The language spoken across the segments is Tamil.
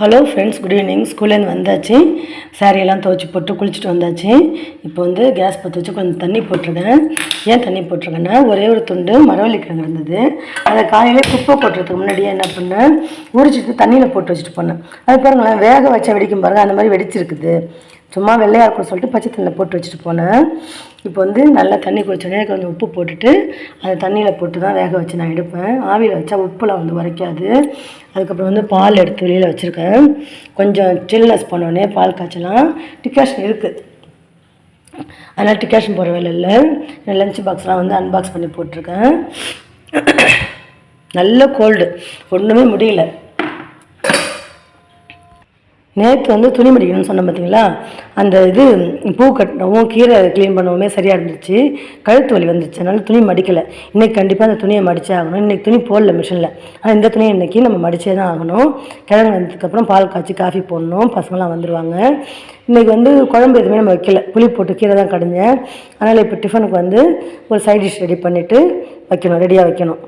ஹலோ ஃப்ரெண்ட்ஸ் குட் ஈவினிங் ஸ்கூல்லேருந்து வந்தாச்சு. சாரியெல்லாம் துவச்சி போட்டு குளிச்சுட்டு வந்தாச்சு. இப்போ வந்து கேஸ் பற்ற வச்சு கொஞ்சம் தண்ணி போட்டிருக்கேன். ஏன் தண்ணி போட்டிருக்கேன்னா ஒரே ஒரு துண்டு மரவள்ளிக்கிழங்கு இருந்தது. அதை காலையில் குப்பை போட்டுறதுக்கு முன்னாடியே என்ன பண்ணேன்? உரிச்சிட்டு தண்ணியில் போட்டு வச்சுட்டு போனேன். அது பாருங்களேன் வேக வச்சா வெடிக்கும் பாருங்கள் அந்த மாதிரி வெடிச்சிருக்குது. சும்மா வெள்ளையாக இருக்கும்னு சொல்லிட்டு பச்சை தண்ணியில் போட்டு வச்சுட்டு போனேன். இப்போ வந்து நல்லா தண்ணி குடிச்சோடனே கொஞ்சம் உப்பு போட்டுட்டு அந்த தண்ணியில் போட்டு தான் வேக வச்சு நான் எடுப்பேன். ஆவியில் வச்சா உப்புலாம் வந்து உரைக்காது. அதுக்கப்புறம் வந்து பால் எடுத்து வெளியில் வச்சுருக்கேன். கொஞ்சம் சில்னஸ் பண்ணோடனே பால் காய்ச்சலாம். டிகாஷன் இருக்குது அதனால் டிகாஷன் போகிற வேலை இல்லை. லஞ்ச் பாக்ஸ்லாம் வந்து அன்பாக்ஸ் பண்ணி போட்டிருக்கேன். நல்ல கோல்டு ஒன்றுமே முடியல. நேற்று வந்து துணி மடிக்கணும்னு சொன்னேன் பார்த்தீங்களா அந்த இது பூ கட்டவும் கீரை க்ளீன் பண்ணவுமே சரியாக இருந்துச்சு. கழுத்து வலி வந்துச்சு. அதனால துணி மடிக்கலை. இன்றைக்கி கண்டிப்பாக அந்த துணியை மடிச்சே ஆகணும். இன்றைக்கி துணி போடல மிஷினில் ஆனால் இந்த துணியை இன்றைக்கி நம்ம மடிச்சே தான் ஆகணும். கிழங்கு வந்ததுக்கப்புறம் பால் காய்ச்சி காஃபி போடணும். பசங்களாம் வந்துடுவாங்க இன்றைக்கி வந்து குழம்பு எதுவுமே நம்ம வைக்கல. புளி போட்டு கீரை தான் கடைஞ்சேன். அதனால் இப்போ டிஃபனுக்கு வந்து ஒரு சைட் டிஷ் ரெடி பண்ணிவிட்டு வைக்கணும். ரெடியாக வைக்கணும்.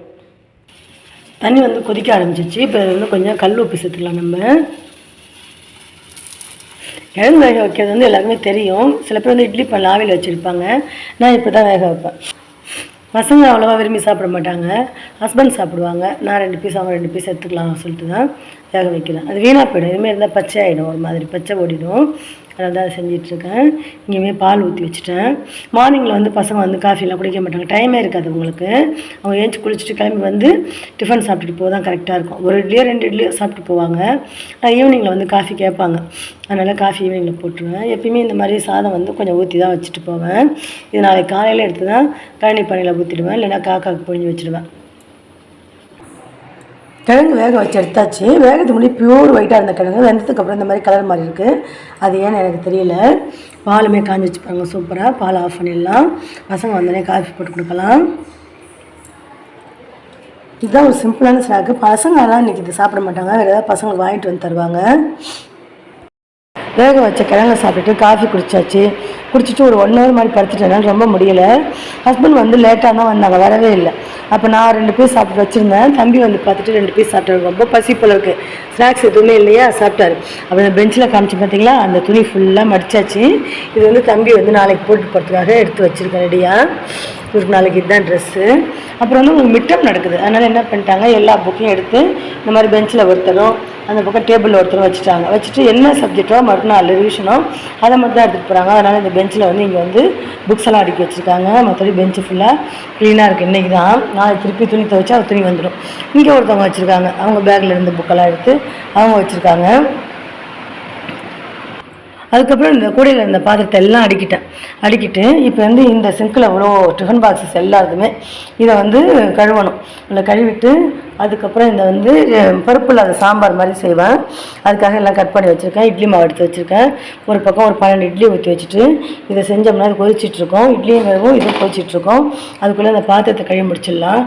தண்ணி வந்து கொதிக்க ஆரம்பிச்சிச்சு இப்போ வந்து கொஞ்சம் கல் உப்பு சேர்த்துக்கலாம் நம்ம. கிழங்கு வேக வைக்கிறது வந்து எல்லாருக்குமே தெரியும். சில பேர் வந்து இட்லி பண்ண ஆவியில் வச்சுருப்பாங்க. நான் இப்போ தான் வேக வைப்பேன். பசங்க அவ்வளோவா விரும்பி சாப்பிட மாட்டாங்க. ஹஸ்பண்ட் சாப்பிடுவாங்க. நான் ரெண்டு பீஸ் அவங்க ரெண்டு பீஸ் எடுத்துக்கலாம் சொல்லிட்டு தான் வேக வைக்கிறேன். அது வீணாக போயிடும். இதுமாரி இருந்தால் பச்சை ஆகிடும் ஒரு மாதிரி பச்சை ஓடிடும். அதனால் தான் செஞ்சிட்ருக்கேன். இங்கேயுமே பால் ஊற்றி வச்சுட்டேன். மார்னிங்கில் வந்து பசங்க வந்து காஃபிலாம் குடிக்க மாட்டாங்க. டைமே இருக்காது உங்களுக்கு. அவங்க ஏஞ்சி குளிச்சுட்டு கிளம்பி வந்து டிஃபன் சாப்பிட்டுட்டு போக தான் கரெக்டாக இருக்கும். ஒரு இட்லியோ ரெண்டு இட்லியோ சாப்பிட்டு போவாங்க. ஈவினிங்கில் வந்து காஃபி கேட்பாங்க. அதனால் காஃபி ஈவினிங்கில் போட்டுருவேன். எப்பயுமே இந்த மாதிரி சாதம் வந்து கொஞ்சம் ஊற்றி தான் வச்சுட்டு போவேன். இது நாளைக்கு காலையில் எடுத்து தான் கழனி பணியில் ஊற்றிடுவேன் இல்லைன்னா காக்காவுக்கு பொழிஞ்சு வச்சுடுவேன் கிழங்கு வேக வச்சு எடுத்தாச்சு. வேகத்துக்கு முன்னாடி பியூர் ஒயிட்டாக இருந்த கிழங்கு. வெந்ததுக்கு அப்புறம் இந்த மாதிரி கலர் மாதிரி இருக்குது அது ஏன்னு எனக்கு தெரியல. பாலுமே காஞ்சி வச்சு சூப்பராக பால் ஆஃப் பண்ணிடலாம். பசங்க வந்தோடனே காஃபி போட்டு கொடுக்கலாம். இதுதான் ஒரு சிம்பிளான ஸ்நாக்கு பசங்களாம் இன்றைக்கி இது சாப்பிட மாட்டாங்க. வேறு ஏதாவது பசங்களுக்கு வாங்கிட்டு வந்து தருவாங்க. வேக வச்ச கிழங்க சாப்பிட்டுட்டு காஃபி குடித்தாச்சு குடிச்சிட்டு ஒரு ஒன் ஹவர் மாதிரி படுத்துட்டேனால ரொம்ப முடியல. ஹஸ்பண்ட் வந்து லேட்டாக தான் வந்தாங்க வரவே இல்லை. அப்போ நான் ரெண்டு பீஸ் சாப்பிட்டு வச்சுருந்தேன். தம்பி வந்து பார்த்துட்டு ரெண்டு பீஸ் சாப்பிட்டாரு. ரொம்ப பசி போல இருக்குது ஸ்நாக்ஸ் எதுவுமே இல்லையா? சாப்பிட்டாரு. அப்போ அந்த பெஞ்சில் காமிச்சு பார்த்தீங்களா அந்த துணி ஃபுல்லாக மடிச்சாச்சு. இது வந்து தம்பி வந்து நாளைக்கு போட்டு போகிறதுக்காக எடுத்து வச்சுருக்கேன் ரெடியாக இவருக்கு நாளைக்கு இதுதான் ட்ரெஸ்ஸு அப்புறம் வந்து உங்களுக்கு மிட்டம் நடக்குது. அதனால் என்ன பண்ணிட்டாங்க? எல்லா புக்கையும் எடுத்து இந்த மாதிரி பெஞ்சில் ஒருத்தரும் அந்த பக்கம் டேபிளில் ஒருத்தர் வச்சுட்டாங்க. வச்சுட்டு என்ன சப்ஜெக்டோ மறுநாள் ரிவிஷனோ அதை மட்டும் தான் எடுத்துகிட்டு போகிறாங்க அதனால் இந்த பெஞ்சில் வந்து இங்கே வந்து புக்ஸ் எல்லாம் அடுக்கி வச்சுருக்காங்க. மற்றபடி பெஞ்சு ஃபுல்லாக க்ளீனாக இருக்குது இன்றைக்கி தான். நான் திருப்பி துணி துவைச்சா அது துணி வந்துடும். இங்கே ஒருத்தவங்க வச்சுருக்காங்க. அவங்க பேக்கில் இருந்து புக்கெல்லாம் எடுத்து அவங்க வச்சுருக்காங்க. அதுக்கப்புறம் இந்த கூடையில் இருந்த பாத்திரத்தை எல்லாம் அடிக்கிட்டேன். அடிக்கிட்டு இப்போ வந்து இந்த சிங்கில் அவ்வளோ டிஃபன் பாக்ஸஸ் எல்லாருக்குமே இதை வந்து கழுவணும். இல்லை கழுவிட்டு அதுக்கப்புறம் இந்த வந்து பருப்பில் பருப்பு இல்லாத சாம்பார் மாதிரி செய்வேன். அதுக்காக எல்லாம் கட் பண்ணி வச்சுருக்கேன். இட்லி மாவு எடுத்து வச்சுருக்கேன். ஒரு பக்கம் ஒரு பன்னெண்டு இட்லி ஊற்றி வச்சுட்டு இதை செஞ்சோம்னா அது கொதிச்சிட்ருக்கோம். இட்லியும் வேகும் இதுவும் கொதிச்சிட்ருக்கோம். அதுக்குள்ளே அந்த பாத்திரத்தை கழுவி முடிச்சிடலாம்.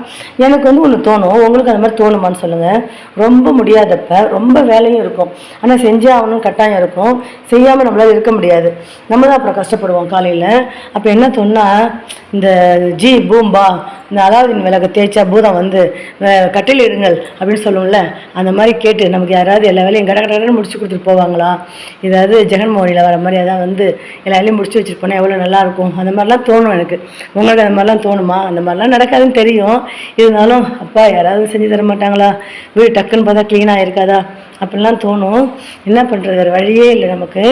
எனக்கு வந்து ஒன்று தோணும். உங்களுக்கு அந்த மாதிரி தோணுமான்னு சொல்லுங்கள் ரொம்ப முடியாதப்ப ரொம்ப வேலையும் இருக்கும். ஆனால் செஞ்சே ஆகணும் கட்டாயம் இருக்கும். செய்யாமல் நம்மளால் இருக்க முடியாது. நம்ம தான் அப்புறம் கஷ்டப்படுவோம் காலையில். அப்போ என்ன சொன்னால் இந்த ஜி பூம்பா இந்த அலாவுதீன் விளக்கு தேய்ச்சா பூதம் வந்து கட்டில் கட்டில் இருங்கள் அப்படின்னு சொல்லுவோம்ல. அந்த மாதிரி கேட்டு நமக்கு யாராவது எல்லா வேலையும் கட கடன்னு முடிச்சு கொடுத்துட்டு போவாங்களா? ஏதாவது ஜெகன்மோகனியில் வர மாதிரி அதான் வந்து எல்லா வேலையும் முடிச்சு வச்சுட்டு போனால் எவ்வளோ நல்லாயிருக்கும் அந்த மாதிரிலாம் தோணும் எனக்கு. உங்களுக்கு அந்த மாதிரிலாம் தோணுமா? அந்த மாதிரிலாம் நடக்காதுன்னு தெரியும். இருந்தாலும் அப்பா யாராவது செஞ்சு தர மாட்டாங்களா? வீடு டக்குன்னு பார்த்தா க்ளீனாக இருக்காதா? அப்படிலாம் தோணும். என்ன பண்ணுறது வேறு வழியே இல்லை நமக்கு.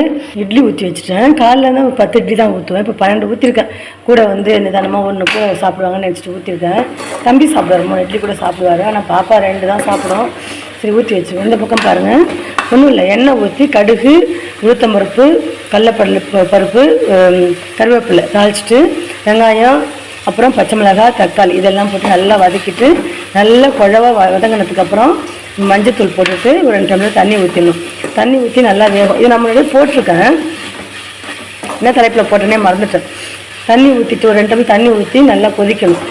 இட்லி ஊற்றி வச்சுட்டேன். காலைல தான் ஒரு பத்து இட்லி தான் ஊற்றுவேன் இப்போ பன்னெண்டு ஊற்றிருக்கேன் கூட வந்து நிதானமாக ஒன்று கூட சாப்பிடுவாங்கன்னு நினச்சிட்டு ஊற்றிருக்கேன் தம்பி சாப்பிடுவார். மூணு இட்லி கூட சாப்பிடுவார். ஆனால் பாப்பா ரெண்டு தான் சாப்பிடும். சரி ஊற்றி வச்சு இந்த பக்கம் பாருங்கள் ஒன்றும் இல்லை. எண்ணெய் ஊற்றி கடுகு உளுத்தம்பருப்பு கடலப்படல ப- பருப்பு கருவேப்பிலை தாளிச்சிட்டு வெங்காயம் அப்புறம் பச்சை மிளகாய் தக்காளி இதெல்லாம் போட்டு நல்லா வதக்கிட்டு நல்லா குழவா வ மஞ்சத்தூள் போட்டுட்டு ஒரு ரெண்டு டம்ளர் தண்ணி ஊற்றிடணும் தண்ணி ஊற்றி நல்லா வேகும். இது நம்மளுடைய போட்டிருக்கேன். என்ன தலைப்பில் போட்டேனே மறந்துட்டேன். தண்ணி ஊற்றிட்டு ஒரு ரெண்டு டம்ளர் தண்ணி ஊற்றி நல்லா கொதிக்கணும்.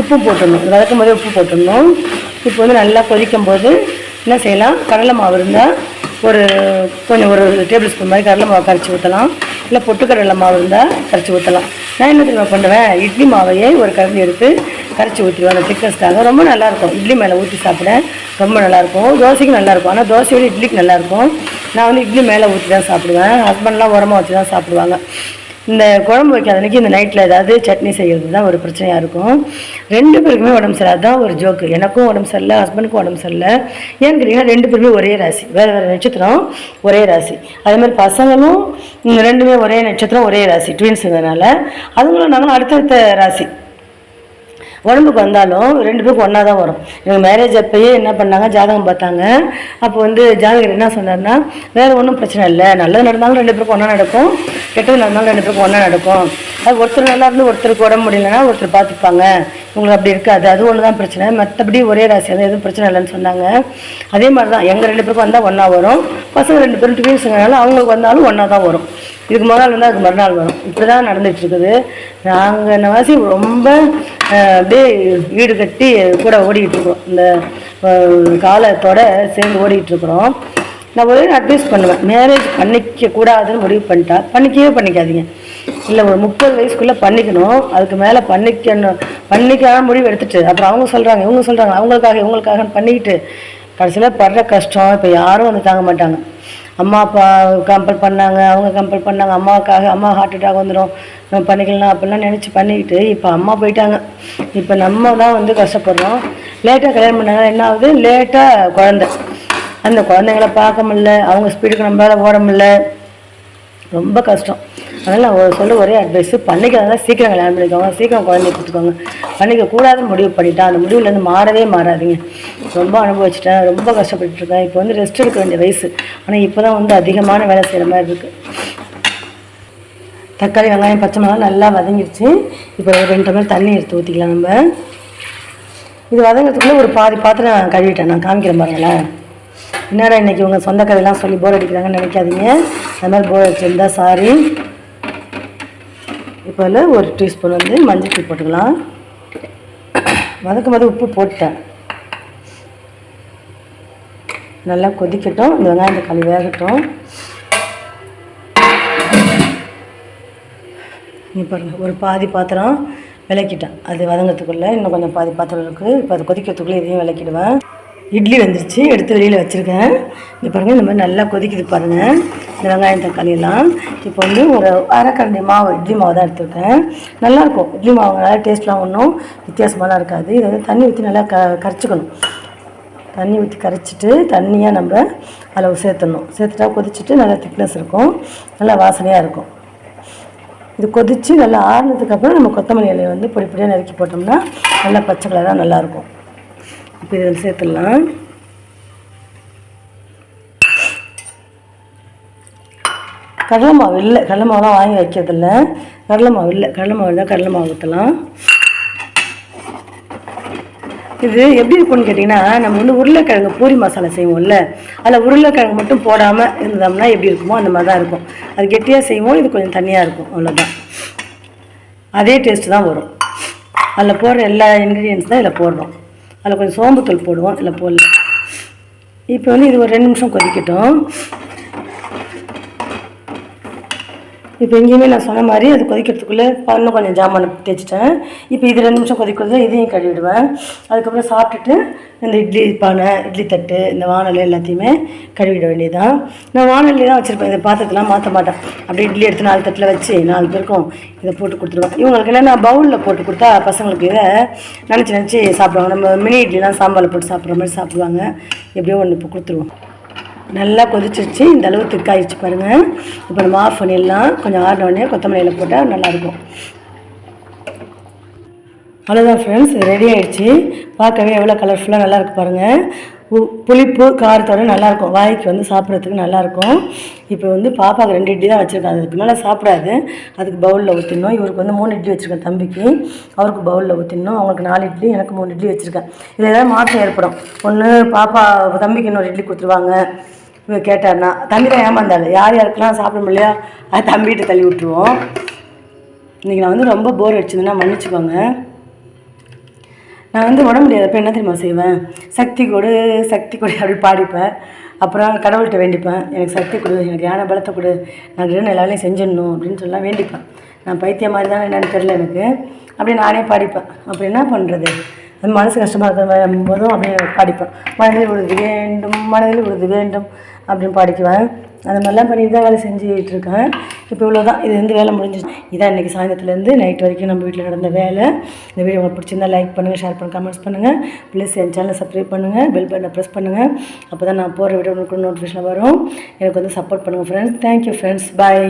உப்பு போட்டுடணும். வதக்கும் போதே உப்பு போட்டுடணும். இப்போ வந்து நல்லா கொதிக்கும் போது என்ன செய்யலாம்? கடலை மாவு இருந்தால் ஒரு கொஞ்சம் ஒரு டேபிள் ஸ்பூன் மாதிரி கடலை மாவு கரைச்சி ஊற்றலாம் இல்லை பொட்டுக்கடலை மாவு இருந்தால் கரைச்சி ஊற்றலாம் நான் என்ன தெரியுமா பண்ணுவேன்? இட்லி மாவையே ஒரு கரண்டி எடுத்து கரைச்சி ஊற்றிடுவோம் அந்த திக்னஸ்க்காக ரொம்ப நல்லாயிருக்கும். இட்லி மேலே ஊற்றி சாப்பிட ரொம்ப நல்லாயிருக்கும். தோசைக்கு நல்லாயிருக்கும். ஆனால் தோசையோட இட்லிக்கு நல்லாயிருக்கும். நான் வந்து இட்லி மேலே ஊற்றி தான் சாப்பிடுவேன். ஹஸ்பண்ட்லாம் உரமாக வச்சு தான் சாப்பிடுவாங்க. இந்த குழம்பு வைக்காத அன்னைக்கு இந்த நைட்டில் ஏதாவது சட்னி செய்கிறது தான் ஒரு பிரச்சனையாக இருக்கும். ரெண்டு பேருக்குமே உடம்பு சரியில்லை. அதுதான் ஒரு ஜோக்கு. எனக்கும் உடம்பு சரியில்லை ஹஸ்பண்டுக்கும் உடம்பு சரியில்லை. ஏன்னு கேட்டிங்கன்னா ரெண்டு பேருமே ஒரே ராசி. வேறு வேறு நட்சத்திரம் ஒரே ராசி. அதேமாதிரி பசங்களும் ரெண்டுமே ஒரே நட்சத்திரம் ஒரே ராசி. ட்வின்ஸுங்கிறதுனால அதுங்களும் நாங்களும் அடுத்தடுத்த ராசி. உடம்புக்கு வந்தாலும் ரெண்டு பேருக்கும் ஒன்றா தான் வரும். இவங்க மேரேஜ் அப்பயே என்ன பண்ணாங்க? ஜாதகம் பார்த்தாங்க. அப்போ வந்து ஜாதகர் என்ன சொன்னார்னா வேறு ஒன்றும் பிரச்சனை இல்லை. நல்லது நடந்தாலும் ரெண்டு பேருக்கும் ஒன்றா நடக்கும். கெட்டது நடந்தாலும் ரெண்டு பேருக்கும் ஒன்றா நடக்கும். அது ஒருத்தர் நல்லா இருந்து ஒருத்தருக்கு உடம்பு முடியலன்னா ஒருத்தர் பார்த்துப்பாங்க. உங்களுக்கு அப்படி இருக்காது. அது ஒன்று தான் பிரச்சனை. மற்றபடி ஒரே ராசி வந்து எதுவும் பிரச்சனை இல்லைன்னு சொன்னாங்க. அதே மாதிரி தான் எங்கள் ரெண்டு பேருக்கும் வந்தால் ஒன்றா வரும். பசங்க ரெண்டு பேரும் ட்வின்ஸுங்கனால அவங்களுக்கு வந்தாலும் ஒன்றா தான் வரும். இதுக்கு முதல் வந்து அதுக்கு மறுநாள் வரும். இப்படி தான் நடந்துட்டு இருக்குது. நாங்கள் நவாசி ரொம்ப அப்படியே வீடு கட்டி கூட ஓடிக்கிட்டு இருக்கிறோம். இந்த காலத்தோட சேர்ந்து ஓடிக்கிட்டு இருக்கிறோம். நான் ஒரே அட்வைஸ் பண்ணுவேன். மேரேஜ் பண்ணிக்க கூடாதுன்னு முடிவு பண்ணிட்டா பண்ணிக்கவே பண்ணிக்காதீங்க. இல்லை ஒரு முப்பது வயசுக்குள்ளே பண்ணிக்கணும். அதுக்கு மேலே பண்ணிக்கணும். பண்ணிக்காம முடிவு எடுத்துட்டு அப்புறம் அவங்க சொல்கிறாங்க இவங்க சொல்கிறாங்க அவங்களுக்காக இவங்களுக்காக பண்ணிக்கிட்டு கடைசியில் படுற கஷ்டம் இப்போ யாரும் வந்து தாங்க மாட்டாங்க. அம்மா அப்பா கம்பல் பண்ணாங்க அவங்க கம்பல் பண்ணாங்க அம்மாவுக்காக அம்மா ஹார்ட் அட்டாக் வந்துடும் நம்ம பண்ணிக்கலாம் அப்படிலாம் நினச்சி பண்ணிக்கிட்டு இப்போ அம்மா போயிட்டாங்க. இப்போ நம்ம தான் வந்து கஷ்டப்படுறோம். லேட்டாக கல்யாணம் பண்ணாங்க என்ன ஆகுது? லேட்டாக குழந்தை. அந்த குழந்தைங்கள பார்க்க முடில அவங்க ஸ்பீடுக்கு நம்மளால் ஓட முடில ரொம்ப கஷ்டம். அதனால் நான் சொல்ல ஒரே அட்வைஸ் பண்ணிக்கிறதா சீக்கிரம் கல்யாணம் பண்ணிக்கோங்க சீக்கிரம் குழந்தைய கொடுத்துக்கோங்க. பண்ணிக்க கூடாதுன்னு முடிவு பண்ணிட்டேன். அந்த முடிவுலேருந்து மாறவே மாறாதீங்க. ரொம்ப அனுபவிச்சிட்டேன். ரொம்ப கஷ்டப்பட்டு இருக்கேன் இப்போ வந்து ரெஸ்ட் எடுக்க வேண்டிய வயசு. ஆனால் இப்போ தான் வந்து அதிகமான வேலை செய்கிற மாதிரி இருக்குது தக்காளி வெங்காயம் பச்சை மிளகாய் நல்லா வதங்கிடுச்சு இப்போ ஒரு ரெண்டு டம்ளர் தண்ணி எடுத்து ஊற்றிக்கலாம் நம்ம. இது வதங்கிறதுக்குள்ளே ஒரு பாதி பாத்திரம் நான் கழுவிட்டேன். நான் காமிக்கிறேன் பாருங்களேன். என்னடா இன்னைக்கு உங்கள் சொந்த கதையெல்லாம் சொல்லி போர் அடிக்கிறாங்கன்னு நினைக்காதீங்க. அந்த மாதிரி போர் அடிச்சிருந்தா சாரி இப்போ ஒரு டீஸ்பூன் வந்து மஞ்சள் தூள் போட்டுக்கலாம். வதக்கும் போது உப்பு போட்டேன். நல்லா கொதிக்கட்டும். இந்த வெங்காயம் தக்காளி வேகட்டும். இங்கே பாருங்கள் ஒரு பாதி பாத்திரம் விளக்கிட்டேன். அது வதங்கிறதுக்குள்ளே இன்னும் கொஞ்சம் பாதி பாத்திரம் இருக்குது இப்போ அது கொதிக்கிறதுக்குள்ளே இதையும் விளக்கிடுவேன். இட்லி வந்துருச்சு எடுத்து வெளியில் வச்சுருக்கேன். இங்கே பாருங்கள் இந்த மாதிரி நல்லா கொதிக்குது பாருங்கள் இந்த வெங்காயம் தக்காளியெல்லாம் இப்போ வந்து ஒரு அரைக்கரண்டி மாவு இட்லி மாவு தான் எடுத்துருக்கேன். நல்லாயிருக்கும். இட்லி மாவு நல்லா டேஸ்ட்லாம் ஒன்றும் வித்தியாசமாலாம் இருக்காது. இதை வந்து தண்ணி ஊற்றி நல்லா க கரைச்சிக்கணும். தண்ணி ஊற்றி கரைச்சிட்டு தண்ணியாக நம்ம அதில் சேர்த்துடணும். சேர்த்துட்டா கொதிச்சுட்டு நல்லா திக்னஸ் இருக்கும். நல்லா வாசனையாக இருக்கும். இது கொதித்து நல்லா ஆறுனதுக்கப்புறம் நம்ம கொத்தமல்லி இலையை வந்து பொடி பொடியாக நறுக்கி போட்டோம்னா நல்லா பச்சை கலராக நல்லாயிருக்கும் இப்போ இதில் சேர்த்துடலாம். கடலை மாவு இல்லை கடலை மாவுலாம் வாங்கி வைக்கிறதில்ல. கடலை மாவு இல்லை கடலை மாவு இருந்தால் கடலை மாவு ஊற்றலாம் இது எப்படி இருக்கும்னு கேட்டிங்கன்னா நம்ம வந்து உருளைக்கிழங்கு பூரி மசாலா செய்வோம்ல அதில் உருளைக்கிழங்கு மட்டும் போடாமல் இருந்தோம்னா எப்படி இருக்குமோ அந்த மாதிரி தான் இருக்கும். அது கெட்டியாக செய்வோம் இது கொஞ்சம் தனியாக இருக்கும் அவ்வளோதான் அதே டேஸ்ட்டு தான் வரும். அதில் போடுற எல்லா இன்க்ரீடியன்ஸ் தான் இதில் போடுறோம் அதில் கொஞ்சம் சோம்புத்தூள் போடுவோம் இல்லை போடல. இப்போ வந்து இது ஒரு ரெண்டு நிமிஷம் கொதிக்கட்டும். இப்போ எங்கேயுமே நான் சொன்ன மாதிரி அது கொதிக்கிறதுக்குள்ளே இன்னும் கொஞ்சம் ஜாமான் தேய்ச்சிட்டேன். இப்போ இது ரெண்டு நிமிஷம் கொதிக்கிறது இதையும் கழுவிடுவேன். அதுக்கப்புறம் சாப்பிட்டுட்டு இந்த இட்லி பானை இட்லி தட்டு இந்த வானல் எல்லாத்தையுமே கழுவிட வேண்டியதுதான். நான் வானல்லே தான் வச்சுருப்பேன் இந்த பாத்திரத்தெலாம் மாற்ற மாட்டேன். அப்படியே இட்லி எடுத்து நாலு தட்டில் வச்சு நாலு பேருக்கும் இதை போட்டு கொடுத்துருவேன். இவங்களுக்கு எல்லாம் நான் பவுலில் போட்டு கொடுத்தா பசங்களுக்கு இதை நினச்சி நினச்சி சாப்பிடுவாங்க. நம்ம மினி இட்லிலாம் சாம்பாரில் போட்டு சாப்பிட்ற மாதிரி சாப்பிடுவாங்க. எப்படியோ ஒன்று இப்போ கொடுத்துருவோம். நல்லா கொதிச்சிருச்சு. இந்த அளவு திக்காயிடுச்சு பாருங்கள் இப்போ நம்ம ஆஃப் பண்ணிடலாம். கொஞ்சம் ஆறினோடனே கொத்தமல்லியில் போட்டால் நல்லாயிருக்கும். அவ்வளோதான் ஃப்ரெண்ட்ஸ் இது ரெடி ஆகிடுச்சு பார்க்கவே எவ்வளோ கலர்ஃபுல்லாக நல்லாயிருக்கு பாருங்கள் புளிப்பு காரத்தோட நல்லாயிருக்கும். வாய்க்கு வந்து சாப்பிட்றதுக்கு நல்லாயிருக்கும். இப்போ வந்து பாப்பாவுக்கு ரெண்டு இட்லி தான் வச்சுருக்கேன் அதுக்கு மேலே சாப்பிடாது. அதுக்கு பவுலில் ஊற்றிடணும் இவருக்கு வந்து மூணு இட்லி வச்சுருக்கேன் தம்பிக்கு. அவருக்கு பவுலில் ஊற்றிடணும் அவங்களுக்கு நாலு இட்லி எனக்கு மூணு இட்லி வச்சுருக்கேன். இதில் ஏதாவது மாற்றம் ஏற்படும். ஒன்று பாப்பா தம்பிக்கு இன்னொரு இட்லி கொடுத்துருவாங்க. இவன் கேட்டார்னா தம்பி தான் ஏமாந்தாள் யார் யாருக்கெல்லாம் சாப்பிட முடியலையோ அது தம்பிகிட்ட தள்ளி விட்டுருவோம். இன்றைக்கி நான் வந்து ரொம்ப போர் அடிச்சதுன்னா மன்னிச்சுக்கோங்க. நான் வந்து உடம்பு முடியாதப்ப என்ன தெரியுமா செய்வேன்? சக்தி கொடு சக்தி கொடு அப்படி பாடிப்பேன். அப்புறம் கடவுள்கிட்ட வேண்டிப்பேன். எனக்கு சக்தி கொடு எனக்கு யானை பலத்தை கொடு. நான் ரெண்டு எல்லாரையும் செஞ்சிடணும் அப்படின்னு சொல்லலாம் வேண்டிப்பேன். நான் பைத்தியம் மாதிரி தான் என்னென்னு தெரில எனக்கு. அப்படி நானே பாடிப்பேன். அப்புறம் என்ன பண்ணுறது மனசு கஷ்டமாக இருக்கிற போதும் அப்படியே படிப்பேன். மனதில் விழுது வேண்டும் மனதில் விழுது வேண்டும் அப்படின்னு படிக்குவேன். அந்த மாதிரிலாம் பண்ணிட்டு தான் வேலை செஞ்சுட்டு இருக்கேன். இப்போ இவ்வளோ தான் இது வந்து வேலை முடிஞ்சிச்சு இதான் இன்றைக்கி சாயந்தரத்துலேருந்து நைட் வரைக்கும் நம்ம வீட்டில் நடந்த வேலை. இந்த வீடியோ உங்களுக்கு பிடிச்சிருந்தா லைக் பண்ணுங்கள் ஷேர் பண்ணுங்கள் கமெண்ட்ஸ் பண்ணுங்கள் ப்ளீஸ் என் சேனலை சப்ஸ்கிரைப் பண்ணுங்கள் பெல் பட்டனை ப்ரெஸ் பண்ணுங்கள் அப்போ தான் நான் போகிற வீடியோ உங்களுக்கு நோட்டிஃபிகேஷன் வரும். எனக்கு வந்து சப்போர்ட் பண்ணுங்கள் ஃப்ரெண்ட்ஸ் தேங்க்யூ ஃப்ரெண்ட்ஸ் பாய்